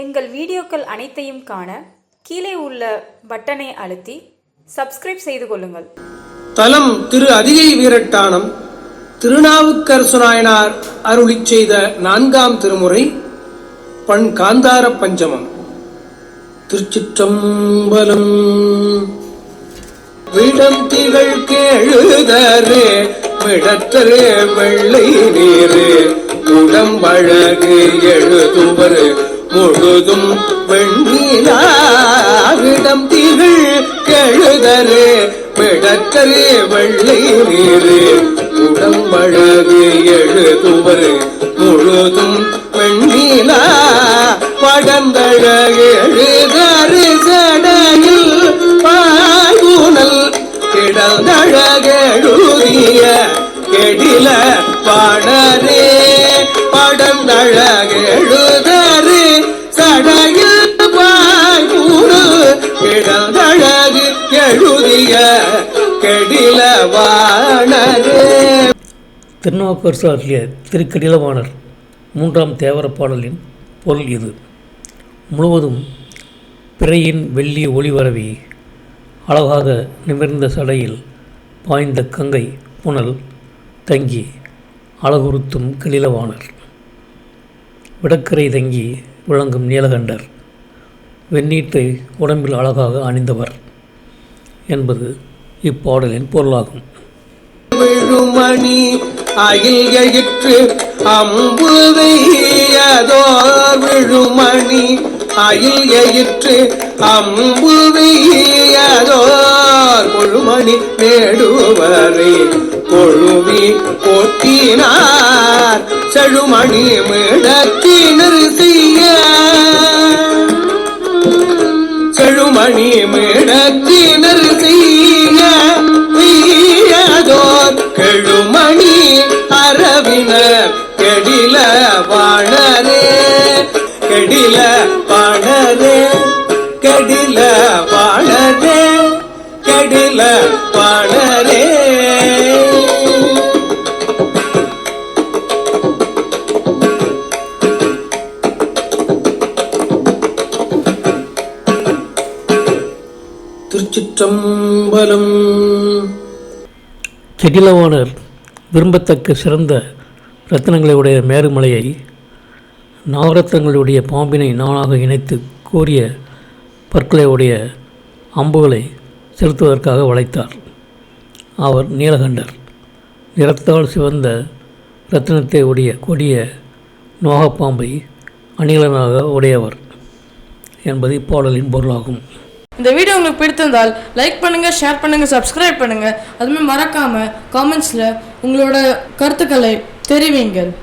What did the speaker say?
எங்கள் வீடியோக்கள் அனைத்தையும் காண கீழே உள்ள பட்டனை அழுத்தி சப்ஸ்கிரைப் செய்து கொள்ளுங்கள். தலம் திரு அதிகை வீரட்டானம் திருநாவுக்கரசு நாயனார் அருளிச் செய்த நான்காம் திருமுறை பண் காந்தார பஞ்சமம். திருச்சிற்றம்பலம். விடம் திகழ் கேழுதரே விடத்தரே வெள்ளை நீரே உடம்பழகு எழுதுவர். முழுதும் வெண்ணிலாவிடம் திகழ் கெழுதரே விடத்தரே வெள்ளை நீரு. உடம்பழகு எழுதுவர் முழுதும் வெண்ணிலா படந்தழகு எழுதரு சடையில் பாகுனல் கிடந்தழகெழுதிய கெடில பாடரே படந்தழகெழுதரு கெடில வாணரே திருநாவுக்கரசு ஆற்றிய திருக்கடிலவாணர் மூன்றாம் தேவர பாடலின் பொருள் இது. முழுவதும் பிறையின் வெள்ளி ஒளிவரவி அழகாக நிமிர்ந்த சடையில் பாய்ந்த கங்கை புனல் தங்கி அழகுறுத்தும் கிளிலவாணர் விடக்கரை தங்கி விளங்கும் நீலகண்டர் வெந்நீட்டை உடம்பில் அழகாக அணிந்தவர் என்பது இப்பாடலின் பொருளாகும். விழுமணி அகில் எயிற்று அம்பு வெய்யதோ விழுமணி அயில் எயிற்று அம்பு வெய்யதோ கொழுமணி மேடுவரை கொழுவி கொட்டினார். செழுமணி மிடத்தினர் கெடில வாணரே கெடில வாணரே கெடில வாணரே கெடில வாணரே திருச்சிற்றம்பலம். கெடிலவாணர் விரும்பத்தக்க சிறந்த ரத்தினங்களை உடைய மேருமலையை நவரத்னங்களுடைய பாம்பினை நானாக இணைத்து கோரிய பற்களை உடைய அம்புகளை செலுத்துவதற்காக வளைத்தார். அவர் நீலகண்டர். நிறத்தால் சிவந்த ரத்தினத்தை உடைய கொடிய நோகப்பாம்பை அணிகலனாக உடையவர் என்பது இப்பாடலின் பொருளாகும். இந்த வீடியோ உங்களுக்கு பிடித்திருந்தால் லைக் பண்ணுங்கள் ஷேர் பண்ணுங்கள் சப்ஸ்கிரைப் பண்ணுங்கள் அதுமாதிரி மறக்காமல் காமெண்ட்ஸில் உங்களோட கருத்துக்களை தெரிவிங்கள்.